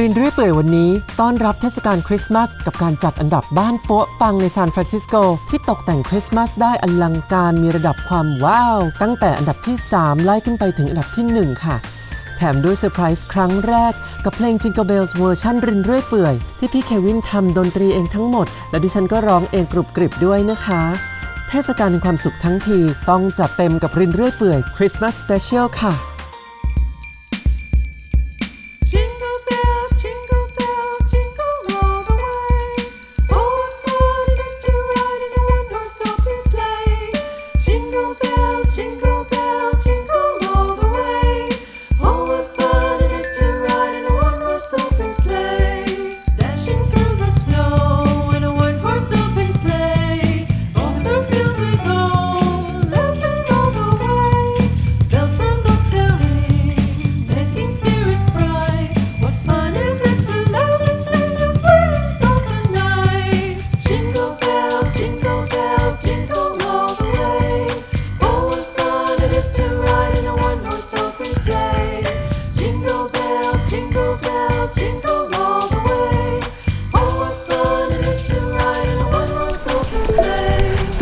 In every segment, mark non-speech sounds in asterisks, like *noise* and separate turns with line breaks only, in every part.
รินเรื่อยเปื่อยวันนี้ ต้อนรับเทศกาลคริสต์มาสกับการจัดอันดับบ้านโป๊ะปังในซานฟรานซิสโก ที่ตกแต่งคริสต์มาสได้อลังการมีระดับความว้าว ตั้งแต่อันดับที่ 3 ไล่ขึ้นไปถึงอันดับที่ 1 ค่ะ แถมด้วยเซอร์ไพรส์ครั้งแรก กับเพลง Jingle Bells เวอร์ชันรินเรื่อยเปื่อย ที่พี่เควินทำดนตรีเองทั้งหมด และดิฉันก็ร้องเองกรุบกริบด้วยนะคะเทศกาลแห่งความสุขทั้งที ต้องจัดเต็มกับรินเรื่อยเปื่อยคริสต์มาสสเปเชียลค่ะ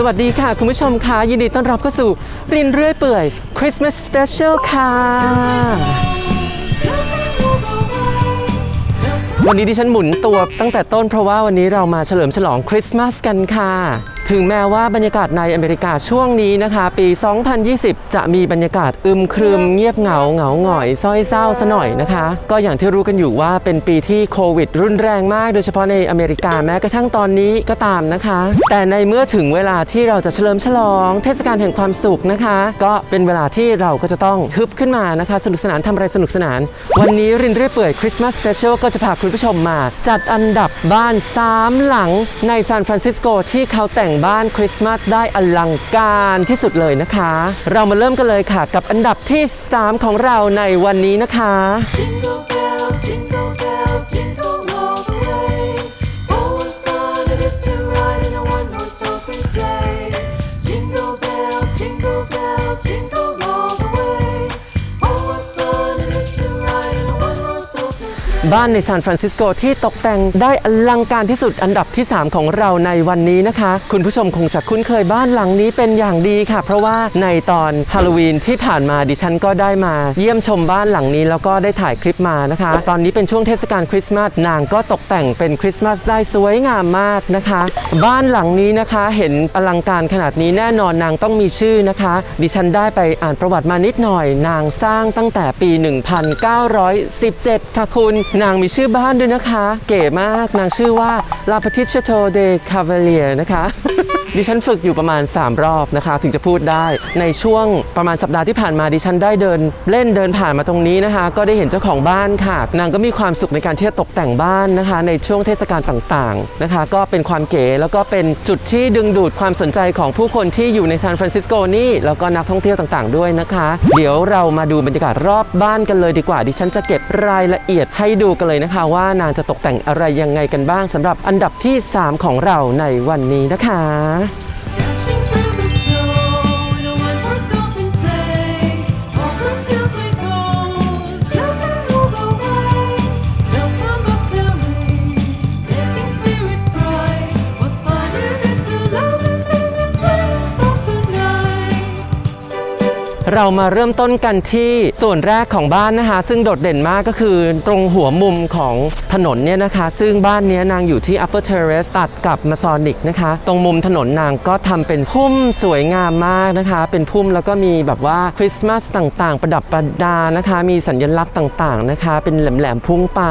สวัสดีค่ะ คุณผู้ชมค่ะยินดีต้อนรับเข้าสู่รินเรื่อยเปื่อยคริสต์มาสสเปเชียลค่ะ วันนี้ดิฉันหมุนตัวตั้งแต่ต้นเพราะว่าวันนี้เรามาเฉลิมฉลองคริสต์มาสกันค่ะ ถึงแม้ว่าบรรยากาศในอเมริกาช่วงนี้นะคะ ปี 2020 จะมีบรรยากาศอึมครึม เงียบเหงาเหงาหงอยซ้อยเศร้าซะหน่อยนะคะ ก็อย่างที่รู้กันอยู่ว่าเป็นปีที่โควิด รุนแรงมากโดยเฉพาะในอเมริกาแม้กระทั่งตอนนี้ก็ตามนะคะ แต่ในเมื่อถึงเวลาที่เราจะเฉลิมฉลอง เทศกาลแห่งความสุขนะคะ ก็เป็นเวลาที่เราก็จะต้องฮึบขึ้นมานะคะ สนุกสนานทำอะไรสนุกสนาน วันนี้รินเรื่อยเปื่อยคริสต์มาสสเปเชียลก็จะพาคุณผู้ชมมา จัดอันดับบ้าน3หลังในซานฟรานซิสโกที่เขาแต่งบ้านคริสต์มาสได้อลังการที่สุดเลยนะคะ เรามาเริ่มกันเลยค่ะ กับอันดับที่ 3 ของเราในวันนี้นะคะ บ้านในซานฟรานซิสโกที่ตกแต่งได้อลังการที่สุดอันดับที่ 3 ของเราในวันนี้นะคะ คุณผู้ชมคงจะคุ้นเคยบ้านหลังนี้เป็นอย่างดีค่ะ เพราะว่าในตอนฮาโลวีนที่ผ่านมาดิฉันก็ได้มา เยี่ยมชมบ้านหลังนี้แล้วก็ได้ถ่ายคลิปมานะคะ ตอนนี้เป็นช่วงเทศกาลคริสต์มาสนางก็ตกแต่งเป็นคริสต์มาสได้สวยงามมากนะคะ บ้านหลังนี้นะคะเห็นอลังการขนาดนี้แน่นอนนางต้องมีชื่อนะคะ ดิฉันได้ไปอ่านประวัติมานิดหน่อย นางสร้างตั้งแต่ปี 1917 ค่ะคุณนางมีชื่อบ้านด้วยนะคะ เก๋มากนางชื่อว่า La Petite Chateau de Cavalier นะคะดิฉันฝึกอยู่ประมาณ 3 รอบนะคะ ถึงจะพูดได้ในช่วงประมาณสัปดาห์ที่ผ่านมาดิฉันได้เดิน เล่นเดินผ่านมาตรงนี้นะคะ ก็ได้เห็นเจ้าของบ้านค่ะ นางก็มีความสุขในการที่จะตกแต่งบ้านนะคะ ในช่วงเทศกาลต่างๆนะคะ ก็เป็นความเก๋แล้วก็เป็นจุดที่ดึงดูดความสนใจของผู้คนที่อยู่ในซานฟรานซิสโกนี่แล้วก็นักท่องเที่ยวต่างๆ ด้วยนะคะ เดี๋ยวเรามาดูบรรยากาศรอบบ้านกันเลยดีกว่าดิฉันจะเก็บรายละเอียดให้ดููกันเลยนะคะว่านางจะตกแต่งอะไรยังไงกันบ้างสำหรับอันดับที่ 3 ของเราในวันนี้นะคะ เรามาเริ่มต้นกันที่ส่วนแรกของบ้านนะคะ ซึ่งโดดเด่นมากก็คือตรงหัวมุมของถนนเนี่ยนะคะ ซึ่งบ้านนี้นางอยู่ที่ Upper Terrace ตัดกับมาซอนิกนะคะ ตรงมุมถนนนางก็ทำเป็นพุ่มสวยงามมากนะคะ เป็นพุ่มแล้วก็มีแบบว่าคริสต์มาสต่างๆ ประดับประดานะคะ มีสัญลักษณ์ต่างๆนะคะ เป็นแหลมๆพุ่งไป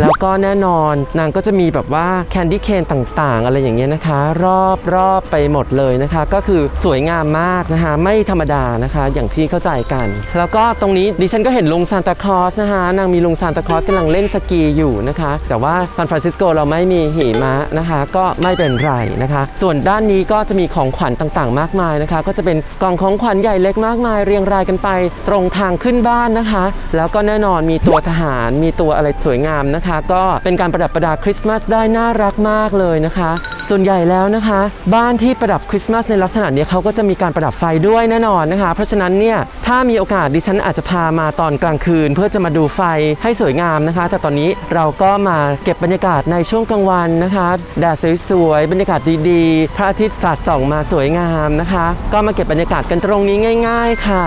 แล้วก็แน่นอนนางก็จะมีแบบว่าแคนดี้เคนต่างๆ อะไรอย่างเงี้ยนะคะ รอบรอบไปหมดเลยนะคะ ก็คือสวยงามมากนะคะ ไม่ธรรมดานะคะ อย่างที่เข้าใจกัน แล้วก็ตรงนี้ดิฉันก็เห็นลุงซานตาคลอสนะคะนางมีลุงซานตาคลอสกำลังเล่นสกีอยู่นะคะ แต่ว่าซานฟรานซิสโกเราไม่มีหิมะนะคะ ก็ไม่เป็นไรนะคะ ส่วนด้านนี้ก็จะมีของขวัญต่างๆ มากมายนะคะ ก็จะเป็นกล่องของขวัญใหญ่เล็กมากมายเรียงรายกันไป ตรงทางขึ้นบ้านนะคะ แล้วก็แน่นอนมีตัวทหารมีตัวอะไรสวยงามนะคะ ก็เป็นการประดับประดาคริสต์มาสได้น่ารักมากเลยนะคะ ส่วนใหญ่แล้วนะคะ บ้านที่ประดับคริสต์มาสในลักษณะนี้เขาก็จะมีการประดับไฟด้วยแน่นอนนะคะ เพราะฉะนั้นเนี่ยถ้ามีโอกาสดิฉันอาจจะพามาตอนกลางคืน เพื่อจะมาดูไฟให้สวยงามนะคะ แต่ตอนนี้เราก็มาเก็บบรรยากาศในช่วงกลางวันนะคะแดดสวยๆบรรยากาศดีๆ พระอาทิตย์สาดส่องมาสวยงามนะคะ ก็มาเก็บบรรยากาศกันตรงนี้ง่าย ๆ ค่ะ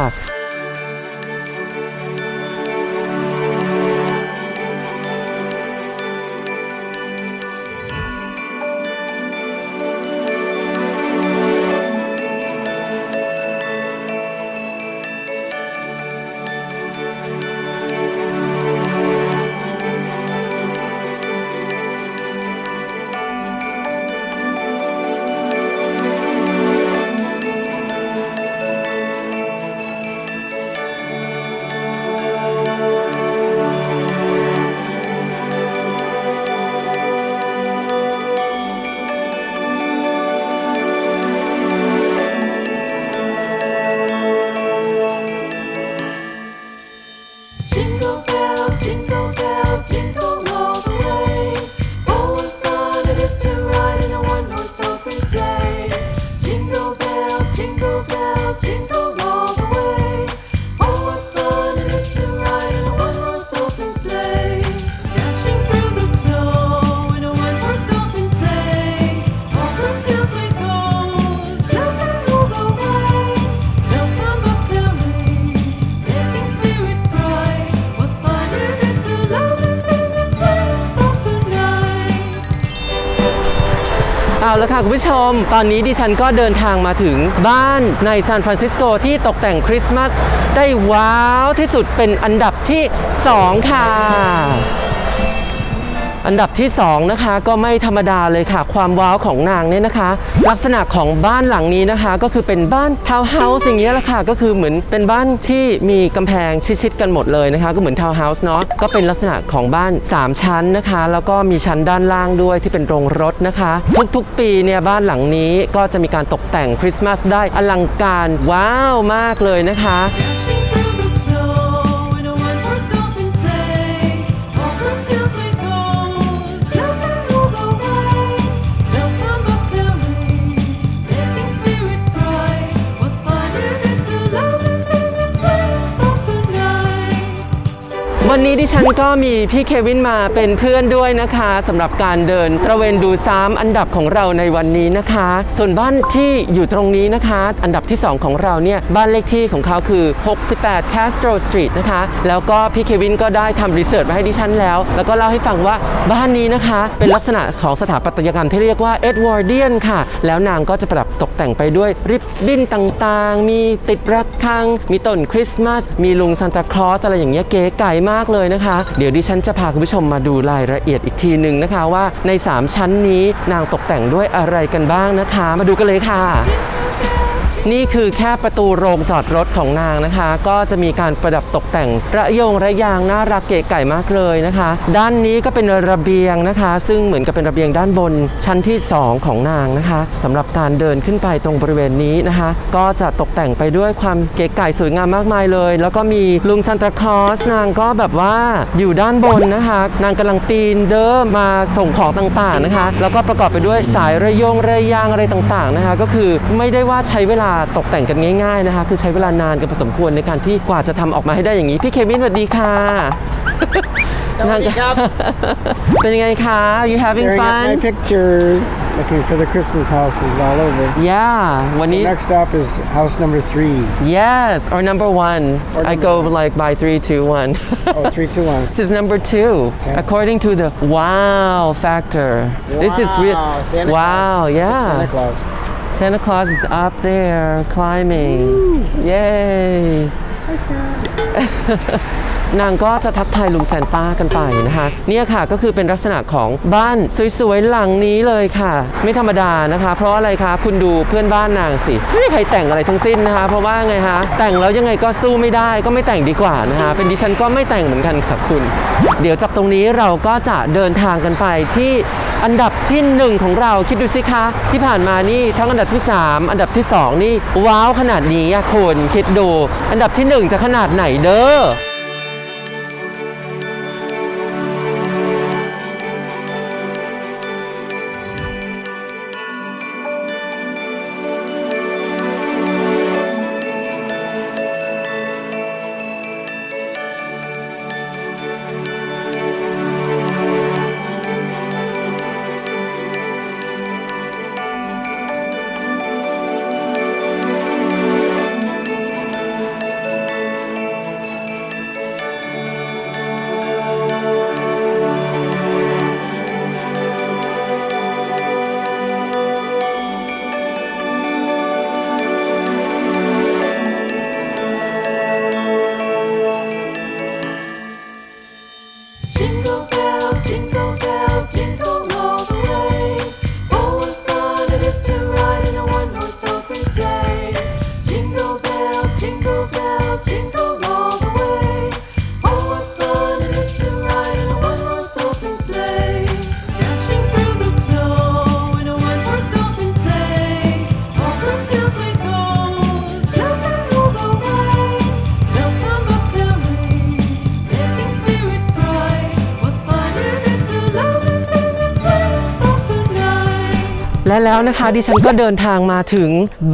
เอาละค่ะคุณผู้ชม ตอนนี้ดิฉันก็เดินทางมาถึงบ้านในซานฟรานซิสโกที่ตกแต่งคริสต์มาสได้ว้าวที่สุดเป็นอันดับที่ 2 ค่ะ อันดับที่2นะคะก็ไม่ธรรมดาเลยค่ะ ความว้าวของนางเนี่ยนะคะ ลักษณะของบ้านหลังนี้นะคะ ก็คือเป็นบ้านทาวน์เฮาส์อย่างเงี้ยแหละค่ะก็คือเหมือนเป็นบ้านที่มีกำแพงชิดๆกันหมดเลยนะคะ ก็เหมือนทาวน์เฮาส์เนาะก็เป็นลักษณะของบ้าน 3 ชั้นนะคะ แล้วก็มีชั้นด้านล่างด้วยที่เป็นโรงรถนะคะ ทุกๆปีเนี่ยบ้านหลังนี้ก็จะมีการตกแต่งคริสต์มาสได้อลังการว้าวมากเลยนะคะ วันนี้ดิฉันก็มีพี่เควินมาเป็นเพื่อนด้วยนะคะสำหรับการเดินตระเวนดูซ้ำอันดับของเราในวันนี้นะคะ ส่วนบ้านที่อยู่ตรงนี้นะคะ อันดับที่ 2 ของเราเนี่ยบ้านเลขที่ของเขาคือ 68 Castro Street นะคะ แล้วก็พี่เควินก็ได้ทำรีเสิร์ชมาให้ดิฉันแล้ว แล้วก็เล่าให้ฟังว่าบ้านนี้นะคะ เป็นลักษณะของสถาปัตยกรรมที่เรียกว่า Edwardian ค่ะ แล้วนางก็จะประดับตกแต่งไปด้วยริบบิ้นต่างๆ มีติดระฆังมีต้นคริสต์มาสมีลุงซานตาคลอสอะไรอย่างเงี้ยเก๋ไก่มากเลยนะคะ เดี๋ยวดิฉันจะพาคุณผู้ชมมาดูรายละเอียดอีกทีหนึ่งนะคะว่าใน 3 ชั้นนี้นางตกแต่งด้วยอะไรกันบ้างนะคะ มาดูกันเลยค่ะ นี่คือแค่ประตูโรงจอดรถของนางนะคะ ก็จะมีการประดับตกแต่งระยงระยางน่ารักเก๋ไก่มากเลยนะคะ ด้านนี้ก็เป็นระเบียงนะคะ ซึ่งเหมือนกับเป็นระเบียงด้านบนชั้นที่ 2 ของนางนะคะสำหรับการเดินขึ้นไปตรงบริเวณนี้นะคะ ก็จะตกแต่งไปด้วยความเก๋ไก่สวยงามมากมายเลย แล้วก็มีลุงซันตาคลอสนางก็แบบว่าอยู่ด้านบนนะคะ นางกำลังปีนเดิมมาส่งของต่างๆนะคะ แล้วก็ประกอบไปด้วยสายระยงระยางอะไรต่างๆนะคะ ก็คือไม่ได้ว่าใช้เวลาตกแต่งกันง่ายๆนะคะ คือใช้เวลานานกันพอสมควรในการที่กว่าจะทำออกมาให้ได้อย่างนี้ พี่เควินสวัสดีค่ะนางเป็นยังไงคะ Are you having
Staring at my
fun
pictures, looking for the Christmas houses all over.
Yeah วันนี้
Next up is house number three.
Yes or number one
Or
I
number
go
one.
like by three two one
Oh, three, two, one.
This is number two, according to the wow factor. This is real.
Wow, Santa
Wow,
Claus.
yeah.
Santa Claus.
Santa Claus is up there climbing. Yay! *laughs* นางก็จะทักทายลุงแซนต้ากันไปนะคะ เนี่ยค่ะก็คือเป็นลักษณะของบ้านสวยๆหลังนี้เลยค่ะ ไม่ธรรมดานะคะ เพราะอะไรคะคุณดูเพื่อนบ้านนางสิไม่มีใครแต่งอะไรทั้งสิ้นนะคะ เพราะว่าไงคะแต่งแล้วยังไงก็สู้ไม่ได้ก็ไม่แต่งดีกว่านะคะเป็นดิฉันก็ไม่แต่งเหมือนกันค่ะคุณ เดี๋ยวจากตรงนี้เราก็จะเดินทางกันไปที่อันดับที่หนึ่งของเราคิดดูสิคะ ที่ผ่านมานี่ทั้งอันดับที่ 3 อันดับที่ 2 นี่ว้าวขนาดนี้อะคุณคิดดู อันดับที่ 1 จะขนาดไหนเด้อ และแล้วนะคะดิฉันก็เดินทางมาถึง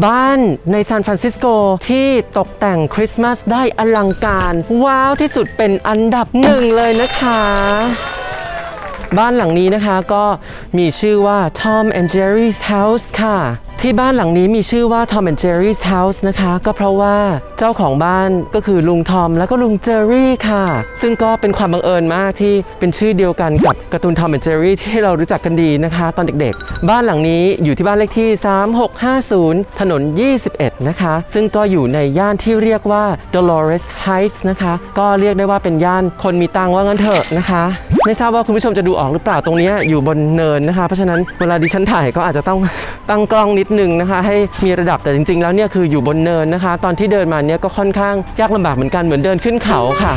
บ้านในซานฟรานซิสโกที่ตกแต่งคริสต์มาสได้อลังการ ว้าวที่สุดเป็นอันดับหนึ่งเลยนะคะ บ้านหลังนี้นะคะก็มีชื่อว่า Tom and Jerry's House ค่ะ ที่บ้านหลังนี้มีชื่อว่า Tom and Jerry's House นะคะ ก็เพราะว่าเจ้าของบ้านก็คือลุงทอมและก็ลุงเจอรี่ค่ะ ซึ่งก็เป็นความบังเอิญมากที่เป็นชื่อเดียวกันกับการ์ตูน Tom and Jerry ที่เรารู้จักกันดีนะคะ ตอนเด็กๆ บ้านหลังนี้อยู่ที่บ้านเลขที่ 3650 ถนน 21 นะคะ ซึ่งก็อยู่ในย่านที่เรียกว่า Dolores Heights นะคะ ก็เรียกได้ว่าเป็นย่านคนมีตังค์ว่างั้นเถอะนะคะ ไม่ทราบว่าคุณผู้ชมจะดูออกหรือเปล่าตรงนี้อยู่บนเนินนะคะ เพราะฉะนั้นเวลาดิฉันถ่ายก็อาจจะต้องตั้งกล้องนิดนึงนะคะ ให้มีระดับแต่จริง ๆ แล้วเนี่ยคืออยู่บนเนินนะคะ ตอนที่เดินมาเนี่ยก็ค่อนข้างยากลำบากเหมือนกันเหมือนเดินขึ้นเขาค่ะ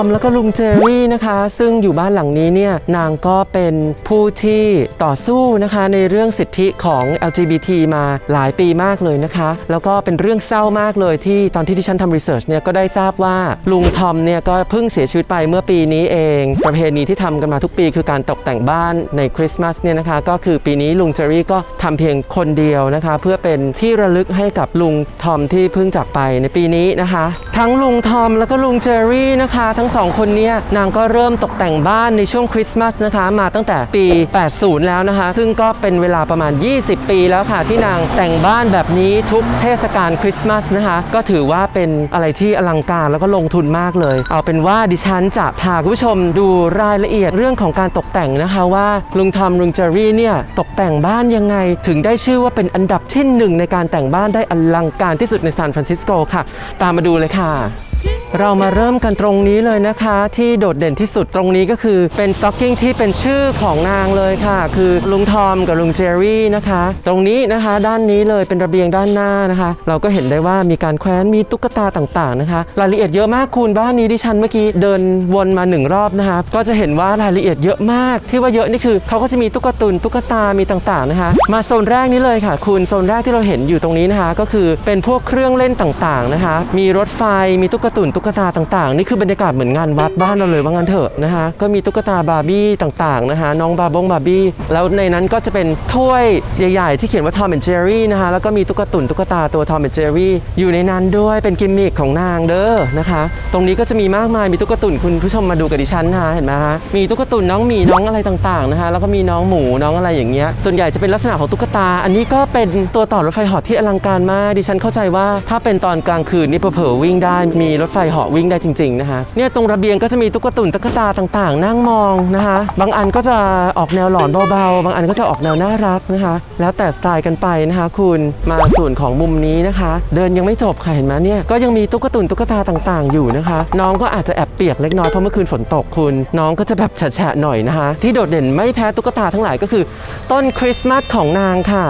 อมแล้วก็ลุงเจอรี่นะคะ ซึ่งอยู่บ้านหลังนี้เนี่ยนางก็เป็นผู้ที่ต่อสู้นะคะในเรื่องสิทธิของ LGBT มาหลายปีมากเลยนะคะ แล้วก็เป็นเรื่องเศร้ามากเลยที่ตอนที่ที่ฉันทำรีเสิร์ชเนี่ยก็ได้ทราบว่าลุงทอมเนี่ยก็เพิ่งเสียชีวิตไปเมื่อปีนี้เอง ประเพณีที่ทำกันมาทุกปีคือการตกแต่งบ้านในคริสต์มาสเนี่ยนะคะ ก็คือปีนี้ลุงเจอรี่ก็ทำเพียงคนเดียวนะคะ เพื่อเป็นที่ระลึกให้กับลุงทอมที่เพิ่งจากไปในปีนี้นะคะ ทั้งลุงทอมแล้วก็ลุงเจอรี่นะคะ ทั้งสองคนเนี้นางก็เริ่มตกแต่งบ้านในช่วงคริสต์มาสนะคะ มาตั้งแต่ปี 80 แล้วนะคะ ซึ่งก็เป็นเวลาประมาณ 20 ปีแล้วค่ะ ที่นางแต่งบ้านแบบนี้ทุกเทศกาลคริสต์มาสนะคะ ก็ถือว่าเป็นอะไรที่อลังการแล้วก็ลงทุนมากเลย เอาเป็นว่าดิฉันจะพาคุณผู้ชมดูรายละเอียดเรื่องของการตกแต่งนะคะว่าลุงทอมลุงเจอรี่เนี่ยตกแต่งบ้านยังไง ถึงได้ชื่อว่าเป็นอันดับที่หนึ่งในการแต่งบ้านได้อลังการที่สุดในซานฟรานซิสโกค่ะ ตามมาดูเลยค่ะ เรามาเริ่มกันตรงนี้เลยนะคะ ที่โดดเด่นที่สุดตรงนี้ก็คือเป็นสต็อกกิ้งที่เป็นชื่อของนางเลยค่ะ คือลุงทอมกับลุงเจอรี่นะคะ ตรงนี้นะคะด้านนี้เลยเป็นระเบียงด้านหน้านะคะ เราก็เห็นได้ว่ามีการแขวนมีตุ๊กตาต่างๆนะคะ รายละเอียดเยอะมากคุณบ้านนี้ดิฉันเมื่อกี้เดินวนมาหนึ่งรอบนะคะ ก็จะเห็นว่ารายละเอียดเยอะมาก ที่ว่าเยอะนี่คือเขาก็จะมีตุ๊กตุนตุ๊กตามีต่างๆนะคะ มาโซนแรกนี้เลยค่ะ คุณโซนแรกที่เราเห็นอยู่ตรงนี้นะคะ ก็คือเป็นพวกเครื่องเล่นต่างๆนะคะ มีรถไฟมีตุ๊กตุนตุ๊กตาต่างๆ นี่คือบรรยากาศเหมือนงานวัดบ้านเราเลยว่างั้นเถอะนะคะก็มีตุ๊กตาบาร์บี้ต่างๆนะคะน้องบาบงบาร์บี้แล้วในนั้นก็จะเป็นถ้วยใหญ่ ๆ ที่เขียนว่า Tom and Jerry นะคะแล้วก็มีตุ๊กตุนตุ๊กตาตัว Tom and Jerry อยู่ในนั้นด้วยเป็นกิมมิคของนางเด้อนะคะ ตรงนี้ก็จะมีมากมายมีตุ๊กตุนคุณผู้ชมมาดูกับดิฉันนะคะเห็นไหมคะมีตุ๊กตุนน้องหมีน้องอะไรต่างๆนะคะแล้วก็มีน้องหมูน้องอะไรอย่างเงี้ยส่วนใหญ่จะเป็นลักษณะของตุ๊กตา อันนี้ก็เป็นตัวต่อรถไฟหาะที่อลังการมากดิฉันเข้าใจว่าถ้าเป็นตอนกลางคืนนี่เผลอๆวิ่งได้มีรถไฟเหาะวิ่งได้จริงๆนะคะเนี่ยตรงระเบียงก็จะมีตุ๊กตุนตุ๊กตาต่างๆ นั่งมองนะคะ บางอันก็จะออกแนวหลอนเบาๆ บางอันก็จะออกแนวน่ารักนะคะ แล้วแต่สไตล์กันไปนะคะ คุณมาส่วนของมุมนี้นะคะ เดินยังไม่จบค่ะเห็นไหมเนี่ยก็ยังมีตุ๊กตุนตุ๊กตาต่างๆ อยู่นะคะ น้องก็อาจจะแอบเปียกเล็กน้อยเพราะเมื่อคืนฝนตกคุณ น้องก็จะแบบแฉะๆหน่อยนะคะ ที่โดดเด่นไม่แพ้ตุ๊กตาทั้งหลายก็คือ ต้นคริสต์มาสของนางค่ะ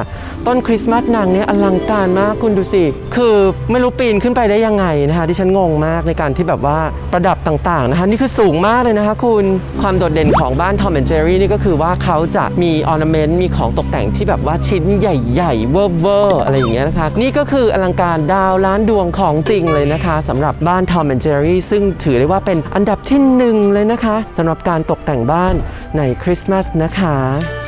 ต้นคริสต์มาสนางเนี่ยอลังการมากคุณดูสิ คือไม่รู้ปีนขึ้นไปได้ยังไงนะคะที่ฉันงงมากในการที่แบบว่าประดับต่างๆนะคะนี่คือสูงมากเลยนะคะคุณความโดดเด่นของบ้าน Tom and Jerry นี่ก็คือว่าเขาจะมีออร์นาเมนต์มีของตกแต่งที่แบบว่าชิ้นใหญ่ๆเวอร์เวอร์อะไรอย่างเงี้ยนะคะ นี่ก็คืออลังการดาวล้านดวงของจริงเลยนะคะสำหรับบ้าน Tom and Jerry ซึ่งถือได้ว่าเป็นอันดับที่หนึ่งเลยนะคะสำหรับการตกแต่งบ้านในคริสต์มาสนะคะ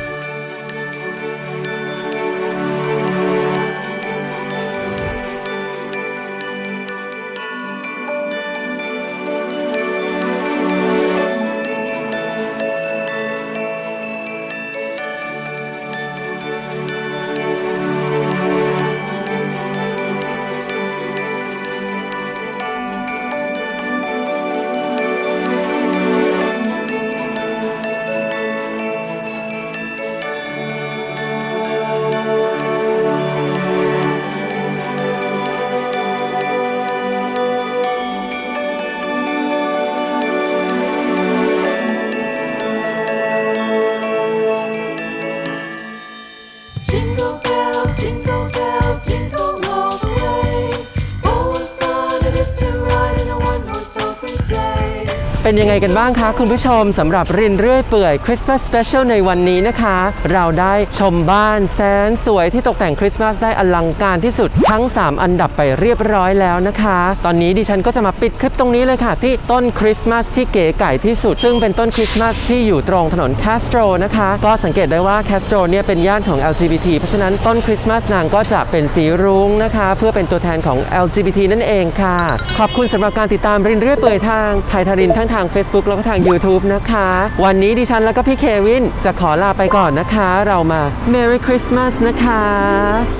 เป็นยังไงกันบ้างคะคุณผู้ชมสำหรับรินเรื่อยเปื่อยคริสต์มาสสเปเชียลในวันนี้นะคะ เราได้ชมบ้านแสนสวยที่ตกแต่งคริสต์มาสได้อลังการที่สุดทั้ง 3 อันดับไปเรียบร้อยแล้วนะคะ ตอนนี้ดิฉันก็จะมาปิดคลิปตรงนี้เลยค่ะ ที่ต้นคริสต์มาสที่เก๋ไก่ที่สุด ซึ่งเป็นต้นคริสต์มาสที่อยู่ตรงถนนแคสโตรนะคะ ก็สังเกตได้ว่าแคสโตรเนี่ยเป็นย่านของ LGBT เพราะฉะนั้นต้นคริสต์มาสนางก็จะเป็นสีรุ้งนะคะ เพื่อเป็นตัวแทนของ LGBT นั่นเองค่ะ ขอบคุณสำหรับการติดตามรินเรื่อยเปื่อยทางไทยทารินทั้งทาง Facebook แล้วก็ทาง YouTube นะคะ วันนี้ดิฉันแล้วก็พี่เควินจะขอลาไปก่อนนะคะ เรามา Merry Christmas นะคะ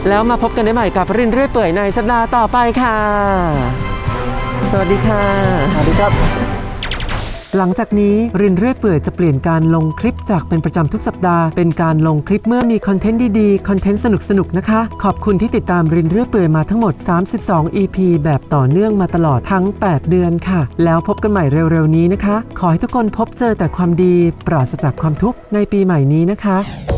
แล้วมาพบกันได้ใหม่กับรินเรื่อยเปื่อยในสัปดาห์ต่อไปค่ะ สวัสดีค่ะ
สวัสดีครับ
หลังจากนี้รินเรื่อยเปื่อยจะเปลี่ยนการลงคลิปจากเป็นประจำทุกสัปดาห์ เป็นการลงคลิปเมื่อมีคอนเทนต์ดีๆ คอนเทนต์สนุกๆ นะคะ ขอบคุณที่ติดตามรินเรื่อยเปื่อยมาทั้งหมด 32 EP แบบต่อเนื่องมาตลอดทั้ง 8 เดือนค่ะ แล้วพบกันใหม่เร็วๆ นี้นะคะ ขอให้ทุกคนพบเจอแต่ความดี ปราศจากความทุกข์ในปีใหม่นี้นะคะ